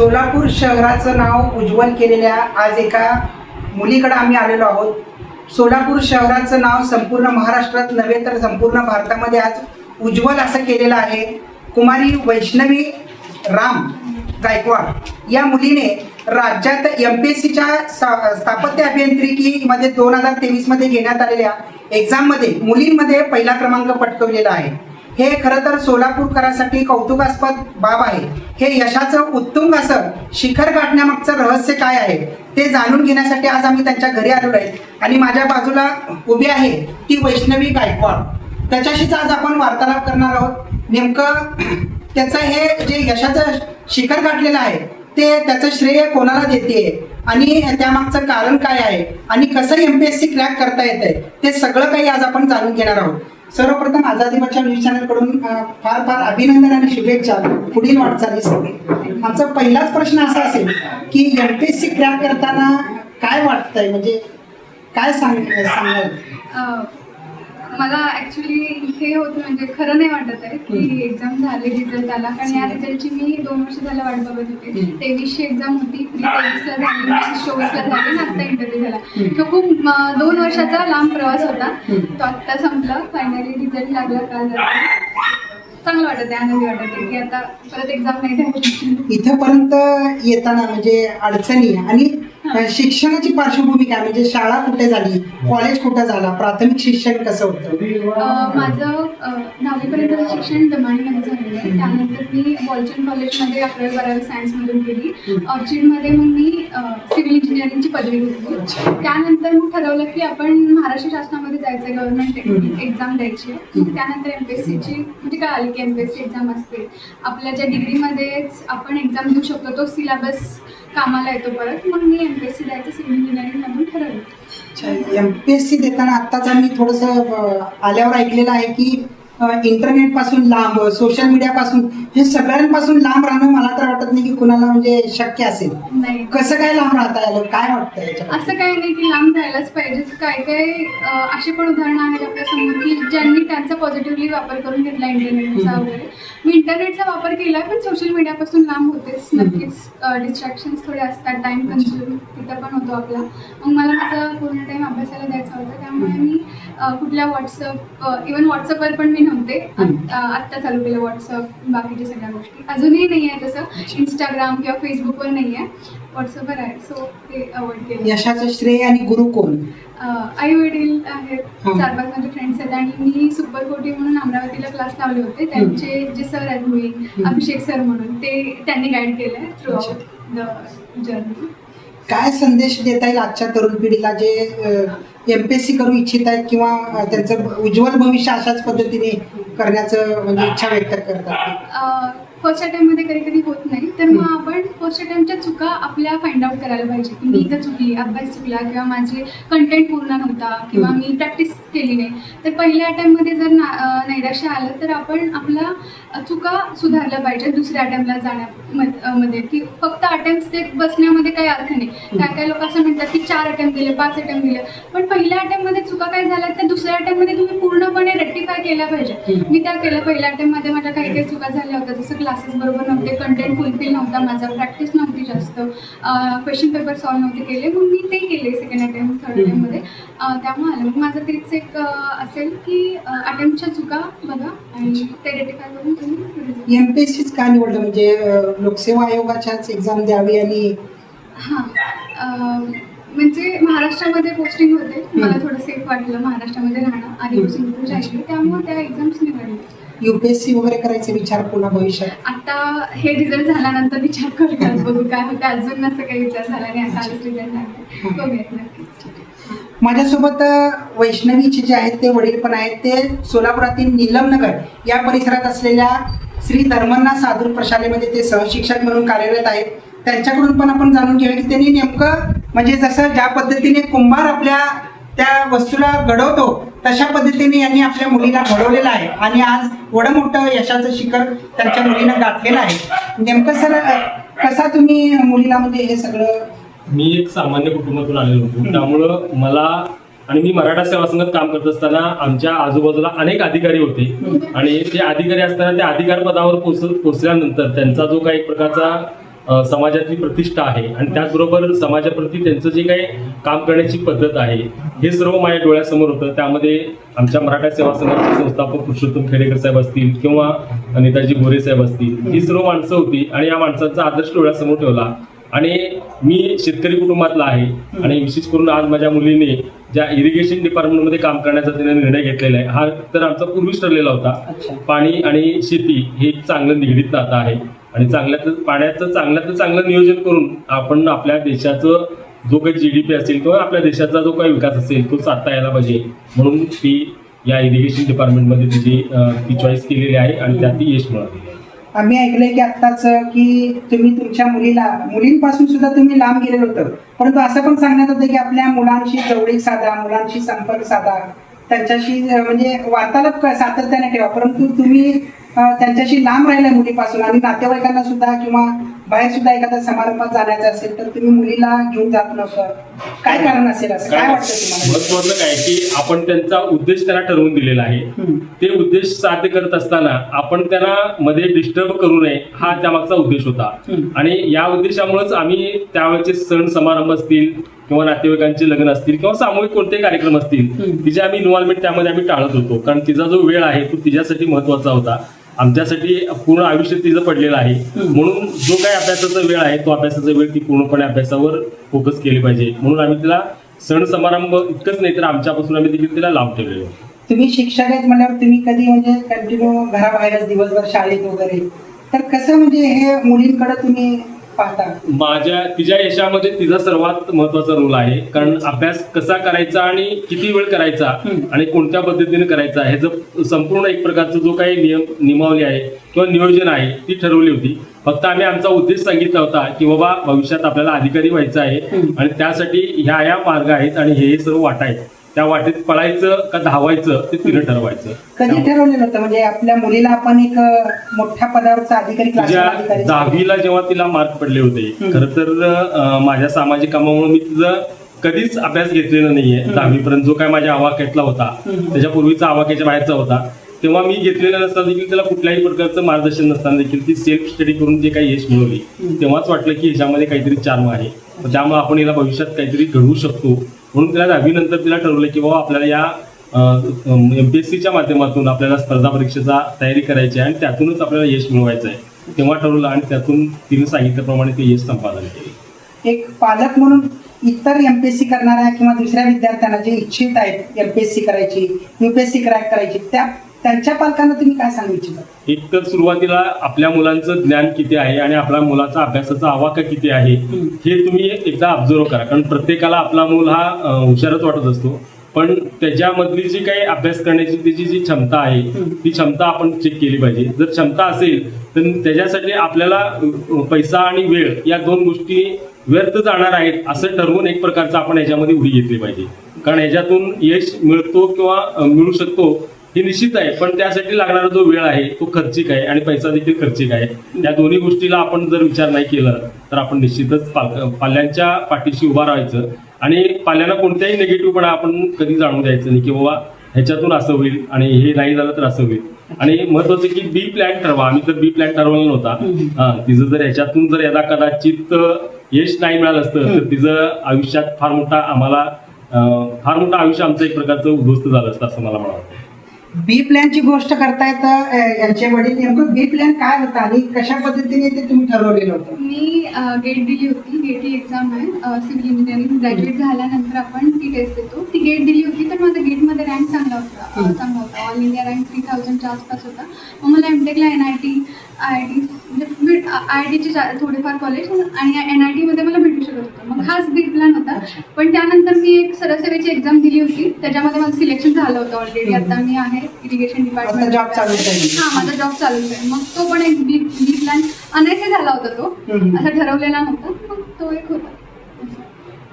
सोलापूर शहराचं नाव उज्ज्वल केलेल्या आज एका मुलीकडे आम्ही आलेलो आहोत. सोलापूर शहराचं नाव संपूर्ण महाराष्ट्रात नव्हे तर संपूर्ण भारतामध्ये आज उज्ज्वल असं केलेलं आहे. कुमारी वैष्णवी राम गायकवाड या मुलीने राज्यात एम पी एस सीच्या स्थापत्य अभियांत्रिकीमध्ये दोन हजार तेवीसमध्ये घेण्यात आलेल्या एक्झाममध्ये मुलींमध्ये पहिला क्रमांक पटकवलेला आहे. हे खरं तर सोलापूरकरांसाठी कौतुकास्पद बाब आहे. हे यशाचं उत्तुंग असं शिखर गाठण्यामागचं रहस्य काय आहे ते जाणून घेण्यासाठी आज आम्ही त्यांच्या घरी आलेलो आहे. आणि माझ्या बाजूला उभी आहे ती वैष्णवी गायकवाड. त्याच्याशीच आज आपण वार्तालाप करणार आहोत. नेमकं त्याचं हे जे यशाचं शिखर गाठलेलं आहे ते त्याचं श्रेय कोणाला देते आणि त्यामागचं कारण काय आहे? आणि कसं M P S C crack करता येत आहे ते सगळं काही आज आपण जाणून घेणार आहोत. सर्वप्रथम आझादी बच्चा न्यूज चॅनलकडून फार फार अभिनंदन आणि शुभेच्छा पुढील वाटचालीसाठी आमचा पहिलाच प्रश्न असा असेल की M P S C crack करताना काय वाटतंय? म्हणजे काय सांग सांगाल? मला ऍक्च्युली हे होतं म्हणजे खरं नाही वाटत आहे की एक्झाम झाली रिझल्ट आला कारण या रिझल्टची मी दोन वर्ष झालं वाट बघत होते. तेवीसची एक्झाम होती तेवीसला झाली वीस चोवीसला झाली आणि आता इंटरव्ह्यू झाला. तो खूप दोन वर्षाचा लांब प्रवास होता. तो आत्ता संपला फायनली रिझल्ट लागला काल. चांगलं वाटत आहे आनंदी वाटत की आता परत एक्झाम नाही इथंपर्यंत येताना म्हणजे अडचणी आणि शिक्षणाची पार्श्वभूमी काय म्हणजे शाळा कुठे झाली कॉलेज कुठे झाला प्राथमिक शिक्षण कसं होतं? माझं दहावीपर्यंत शिक्षण दमाणीमध्ये झालेलं आहे त्यानंतर मी बॉलचंद कॉलेजमध्ये अकरावी बारावी सायन्समधून केली ऑर्चिडमध्ये मग मी सिव्हिल इंजिनिअरिंगची पदवी घेतली. त्यानंतर मग ठरवलं की आपण महाराष्ट्र शासनामध्ये जायचं गव्हर्नमेंट एक्झाम द्यायची त्यानंतर एम पी एस सीची म्हणजे की M P S C exam असते. आपल्या ज्या डिग्रीमध्येच आपण एक्झाम देऊ शकतो तो सिलेबस कामाला येतो परत. मग मी एम पी एस सी द्यायचं सिव्हिल इंजिनिअरिंगमधून ठरवलं. एम पी एस सी देताना आत्ताच आम्ही थोडंसं आल्यावर ऐकलेलं आहे की इंटरनेटपासून लांब सोशल मीडिया पासून हे सगळ्यांपासून लांब राहणं मला तर वाटत नाही की कुणाला म्हणजे शक्य असेल. नाही. कसं काय लांब राहता आलं? काय वाटतं? असं काही नाही की लांब जायलाच पाहिजे. काय काय अं, अशी पण उदाहरणं आहेत आपल्यासमोर की ज्यांनी त्यांचा पॉझिटिव्हली वापर करून घेतला इंटरनेटचा. वगैरे. मी इंटरनेटचा वापर केला पण सोशल मीडियापासून लांब होतेच. नक्कीच. डिस्ट्रॅक्शन्स थोडे असतात टाइम कन्झ्युम तिथं पण होतो आपला. मग मला माझा पूर्ण टाइम अभ्यासाला द्यायचा होता त्यामुळे मी कुठल्या व्हॉट्सअप इवन व्हॉट्सअपवर पण मी नव्हते. आत्ता चालू केलं व्हॉट्सअप बाकीच्या सगळ्या गोष्टी. अजूनही नाही आहे तसं. इंस्टाग्राम किंवा फेसबुकवर नाही आहे. व्हॉट्सअपवर आहे. सो ते अवॉइड केलं. यशाचं श्रेय आणि गुरु कोण? आई वडील आहेत. हं. चार पाच माझे फ्रेंड्स आहेत. आणि मी सुपर कोटी म्हणून अमरावतीला क्लास लावले होते. त्यांचे जे सर आहेत मी हं. अभिषेक सर म्हणून ते त्यांनी गाईड केलं थ्रू आउट द जर्नी काय संदेश देता येईल आजच्या तरुण पिढीला जे एम पी एस सी करू इच्छित आहेत किंवा अं, त्यांचं उज्ज्वल भविष्य अशाच पद्धतीने करण्याचं म्हणजे इच्छा व्यक्त करतात? फर्स्ट अटेम्प्टमध्ये कधी कधी होत नाही. तर मग आपण फर्स्ट अटेम्प्टच्या चुका आपल्या फाइंड आउट करायला पाहिजे की मी इथं चुकली अभ्यास चुकला किंवा माझे कंटेंट पूर्ण नव्हता किंवा. मी प्रॅक्टिस केली नाही. तर पहिल्या अटेम्प्टमध्ये जर ना नैराश्य आलं तर आपण आपल्या अं, चुका सुधारल्या पाहिजेत दुसऱ्या अटेम्प्टला जाण्यामध्ये की फक्त अटेम्प्ट ते बसण्यामध्ये काही अर्थ नाही. काय काय लोक असं म्हणतात की चार अटेम्प्ट दिले पाच अटेम्प्ट दिले पण पहिल्या अटेम्प्टमध्ये चुका काय झाल्या त्या दुसऱ्या अटेम्प्टमध्ये तुम्ही पूर्णपणे रेक्टिफाय केल्या पाहिजे. मी त्या केलं पहिल्या अटेम्प्टमध्ये माझ्या काही काही चुका झाल्या होत्या जसं क्लासेस बरोबर नव्हते कंटेंट फुलफिल नव्हता माझा प्रॅक्टिस नव्हती जास्त. क्वेश्चन पेपर सॉल्व्ह नव्हते केले मग मी ते केले सेकंड अटेम्प्ट थर्ड. अटेम्प्टमध्ये त्यामुळे आलं. मग माझं तेच एक असेल की अटेम्प्टच्या चुका बघा आणि ते रेटिफाय करून तुम्ही. एम पी एस सीच का निवडलं? म्हणजे लोकसेवा आयोगाच्याच एक्झाम द्यावी आणि हां. म्हणजे महाराष्ट्रामध्ये पोस्टिंग होते. मला थोडं सेफ वाटलं. महाराष्ट्रामध्ये राहणं आधीपासून त्यामुळे त्या एक्झाम्स निवडल्या युपीएससी वगैरे करायचा विचार पुन्हा भविष्यात? आता हे रिझल्ट झाल्यानंतर विचार करतात बघू काय होतं अजून असं काही विचार झाला नाही आता आजच रिझल्ट लागले बघूयात नक्कीच. माझ्यासोबत वैष्णवीचे जे आहेत ते वडील पण आहेत ते सोलापुरातील नीलमनगर या परिसरात असलेल्या श्री धर्मन्ना साधू प्रशालेमध्ये ते सहशिक्षक म्हणून कार्यरत आहेत. त्यांच्याकडून पण आपण जाणून घेऊया की त्यांनी नेमकं म्हणजे जसं ज्या पद्धतीने कुंभार आपल्या त्या वस्तूला घडवतो तशा पद्धतीने यांनी आपल्या मुलीला घडवलेलं आहे. आणि आज एवढं मोठं यशाचं शिखर त्यांच्या मुलीनं गाठलेलं आहे. नेमकं सर कसा तुम्ही मुलीला म्हणजे हे सगळं मी एक सामान्य कुटुंबातून आलेलो होतो. त्यामुळं मला आणि मी मराठा सेवा संघात काम करत असताना आमच्या आजूबाजूला अनेक अधिकारी होते. आणि ते अधिकारी असताना त्या अधिकार पदावर पोच पोचल्यानंतर त्यांचा जो काही प्रकारचा समाजातली प्रतिष्ठा आहे आणि त्याचबरोबर समाजाप्रती त्यांचं जे काही काम करण्याची पद्धत आहे हे सर्व माझ्या डोळ्यासमोर होतं. त्यामध्ये आमच्या मराठा सेवा संघाचे संस्थापक पुरुषोत्तम खेडेकर साहेब असतील किंवा नेताजी गोरे साहेब असतील ही सर्व माणसं होती आणि या माणसांचा आदर्श डोळ्यासमोर ठेवला. आणि मी शेतकरी कुटुंबातला आहे आणि विशेष करून आज माझ्या मुलीने ज्या इरिगेशन डिपार्टमेंटमध्ये काम करण्याचा तिने निर्णय घेतलेला आहे हा तर आमचा पूर्वीच ठरलेला होता. पाणी आणि शेती हे चांगलं निगडीत नातं आहे. आणि चांगल्यातलं पाण्याचं चांगल्यातलं चांगलं नियोजन करून आपण आपल्या देशाचं जो काही जी डी पी असेल किंवा आपल्या देशाचा जो काही विकास असेल तो साधता यायला पाहिजे. म्हणून ती या इरिगेशन डिपार्टमेंटमध्ये तिची ती चॉईस केलेली आहे आणि त्यात ती यश मिळालेली आहे. आम्ही ऐकलंय की आत्ताच की तुम्ही तुमच्या मुलीला मुलींपासून सुद्धा तुम्ही लांब गेलेलं होतं. परंतु असं पण सांगण्यात होतं की आपल्या मुलांशी जवळीक साधा मुलांशी संपर्क साधा त्यांच्याशी म्हणजे वार्तालाप सातत्याने ठेवा. परंतु तुम्ही त्यांच्याशी लांब राहिल्या मुलीपासून आणि नातेवाईकांना सुद्धा किंवा बाहेर सुद्धा एखाद्या समारंभात जाण्याचं असेल तर तुम्ही मुलीला घेऊन जात नव्हतं. काय कारण असेल असं? काय वाटतं तुम्हाला? महत्वाचं काय की आपण त्यांचा उद्देश त्यांना ठरवून दिलेला आहे. ते उद्देश साध्य करत असताना आपण त्यांना मध्ये डिस्टर्ब करू नये हा त्यामागचा उद्देश होता. आणि या उद्देशामुळेच आम्ही त्यावेळेचे सण समारंभ असतील किंवा नातेवाईकांचे लग्न असतील किंवा सामूहिक कोणतेही कार्यक्रम असतील. तिचे आम्ही इन्व्हॉल्वमेंट त्यामध्ये आम्ही टाळत होतो. कारण तिचा जो वेळ आहे तो तिच्यासाठी महत्त्वाचा होता. आमच्यासाठी पूर्ण आयुष्य तिचं पडलेलं आहे. म्हणून जो काही अभ्यासाचा वेळ आहे तो अभ्यासाचा वेळ ती पूर्णपणे अभ्यासावर फोकस केली पाहिजे म्हणून आम्ही तिला सण समारंभ इतकंच नाही तर आमच्यापासून आम्ही देखील तिला लांब ठेवलेलो. तुम्ही शिक्षक आहेत म्हणल्यावर तुम्ही कधी म्हणजे कंटिन्यू घराबाहेरच दिवसभर शाळेत वगैरे तर कसं म्हणजे हे मुलींकडे तुम्ही पाहता माझ्या तिच्या यशामध्ये तिचा सर्वात महत्त्वाचा रोल आहे कारण अभ्यास कसा करायचा आणि किती वेळ करायचा. आणि कोणत्या पद्धतीने करायचा ह्याचं संपूर्ण एक प्रकारचं जो काही नियम नियमावली आहे किंवा नियोजन आहे ती ठरवली होती फक्त आम्ही आमचा उद्देश सांगितला होता की बाबा भविष्यात आपल्याला अधिकारी व्हायचं आहे. आणि त्यासाठी ह्या ह्या मार्ग आहेत आणि हे सर्व वाटा आहेत त्या वाटेत पळायचं का धावायचं ते तिनं ठरवायचं. कधी ठरवलेलं होतं म्हणजे आपल्या मुलीला आपण एक मोठ्या पदावरचा अधिकारी क्लास अधिकारी दहावीला जेव्हा तिला मार्क पडले होते. खर तर अं, माझ्या सामाजिक कामामुळे मी तिचं कधीच अभ्यास घेतलेला नाहीये. दहावीपर्यंत. जो काय माझ्या आवाक्यातला होता हम्म. त्याच्यापूर्वीचा आवाक्याच्या बाहेरचा होता. तेव्हा मी घेतलेला नसताना देखील त्याला कुठल्याही प्रकारचं मार्गदर्शन नसताना देखील ती सेल्फ स्टडी करून जे काही यश मिळवली. तेव्हाच वाटलं की ह्याच्यामध्ये काहीतरी चार्म आहे. त्यामुळे आपण हिला भविष्यात काहीतरी घडवू शकतो. म्हणून तिला दहावीनंतर तिला ठरवलं की बाबा आपल्याला या एम पी एस सीच्या माध्यमातून आपल्याला स्पर्धा परीक्षेचा तयारी करायची आहे आणि त्यातूनच आपल्याला यश मिळवायचं आहे. तेव्हा ठरवलं आणि त्यातून तिने सांगितल्याप्रमाणे ते यश संपादन केले. एक पालक म्हणून इतर एम पी एस सी करणाऱ्या किंवा दुसऱ्या विद्यार्थ्यांना जे इच्छित आहेत एम पी एस सी करायची U P S C crack करायची त्या त्यांच्या पालकांना तुम्ही काय सांगू इच्छिता? एक तर सुरुवातीला आपल्या मुलांचं ज्ञान किती आहे आणि आपल्या मुलाचा अभ्यासाचा आवाका किती आहे. हे तुम्ही एकदा ऑब्झर्व करा. कारण प्रत्येकाला आपला मूल हा हुशारच वाटत असतो. पण त्याच्यामधली जी काही अभ्यास करण्याची त्याची जी क्षमता आहे. ती क्षमता आपण चेक केली पाहिजे. जर क्षमता असेल तर त्याच्यासाठी आपल्याला पैसा आणि वेळ या दोन गोष्टी व्यर्थ जाणार आहेत असं ठरवून एक प्रकारचं आपण याच्यामध्ये उडी घेतली पाहिजे. कारण ह्याच्यातून यश मिळतो किंवा मिळू शकतो हे निश्चित आहे पण त्यासाठी लागणारा जो वेळ आहे तो खर्चिक आहे आणि पैसा देखील खर्चिक आहे. या दोन्ही गोष्टीला आपण जर विचार नाही केला तर आपण निश्चितच पाल- पाल्यांच्या पाठीशी उभा राहायचं आणि पाल्यांना कोणत्याही निगेटिव्हपणा आपण कधी जाणून द्यायचं नाही की बाबा ह्याच्यातून असं होईल आणि हे नाही झालं तर असं होईल. आणि महत्वाचं की बी प्लॅन ठरवा. आम्ही तर बी प्लॅन ठरवला नव्हता. हा तिचं जर ह्याच्यातून जर यदा कदाचित यश नाही मिळालं असतं तर तिचं आयुष्यात फार मोठा आम्हाला फार मोठं आयुष्य आमचं एक प्रकारचं उद्ध्वस्त झालं असतं असं मला म्हणावं वाटतं. बी प्लॅनची गोष्ट करतायत अं, यांचे वडील. नेमकं बी प्लॅन काय होता आणि कशा पद्धतीने ते तुम्ही ठरवलेलं होतं? मी गेट दिली होती गेट ही एक्झाम आहे. सिव्हिल इंजिनिअरिंग ग्रॅज्युएट झाल्यानंतर आपण ती टेस्ट देतो. ती गेट दिली होती तर माझा गेटमध्ये रँक चांगला होता. चांगला होता. ऑल इंडिया रँक थ्री थाउजंडच्या आसपास होता. मग मला एमटेकला N I T I I T म्हणजे आय टीचे थोडेफार कॉलेज आणि एन आय टीमध्ये मला भेटू शकत होतं. मग हाच बिग प्लॅन होता. पण त्यानंतर मी एक सरसेवेची एक्झाम दिली होती. त्याच्यामध्ये माझं सिलेक्शन झालं होतं ऑलरेडी. आता मी आहे इरिगेशन डिपार्टमेंट चालू हा माझा जॉब चालूच आहे. मग तो पण एक बी बी प्लॅन अनायसे झाला होता तो. असा ठरवलेला नव्हता. मग तो एक होता.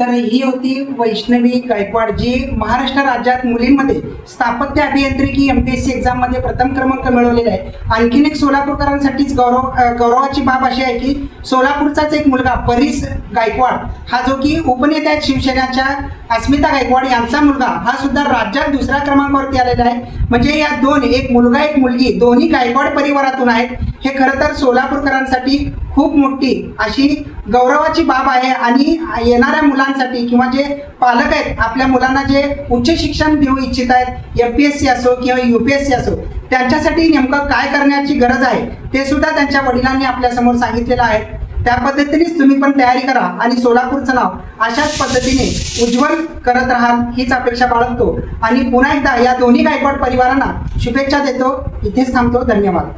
तर ही होती वैष्णवी गायकवाड जी महाराष्ट्र राज्यात मुलींमध्ये स्थापत्य अभियांत्रिकी एम पी एस सी एक्झाममध्ये प्रथम क्रमांक मिळवलेला आहे. आणखीन एक सोलापूरकरांसाठीच गौरव गौरवाची बाब अशी आहे की सोलापूरचाच एक मुलगा परीस गायकवाड हा जो की उपनेता आहेत शिवसेनेच्या अस्मिता गायकवाड यांचा मुलगा हा सुद्धा राज्यात दुसऱ्या क्रमांकावरती आलेला आहे. म्हणजे या दोन एक मुलगा एक मुलगी दोन्ही गायकवाड परिवारातून आहेत. हे खरं तर सोलापूरकरांसाठी खूप मोठी अशी गौरवाची बाब आहे. आणि येणाऱ्या मुलांसाठी किंवा जे पालक आहेत आपल्या मुलांना जे उच्च शिक्षण देऊ इच्छित आहेत एम पी एस सी असो किंवा यू पी एस सी असो त्यांच्यासाठी नेमकं काय करण्याची गरज आहे ते सुद्धा त्यांच्या वडिलांनी आपल्यासमोर सांगितलेलं आहे. त्या पद्धतीनेच तुम्ही पण तयारी करा आणि सोलापूरचं नाव अशाच पद्धतीने उज्ज्वल करत राहाल हीच अपेक्षा बाळगतो. आणि पुन्हा एकदा या दोन्ही गायकवाड परिवारांना शुभेच्छा देतो. इथेच थांबतो. धन्यवाद.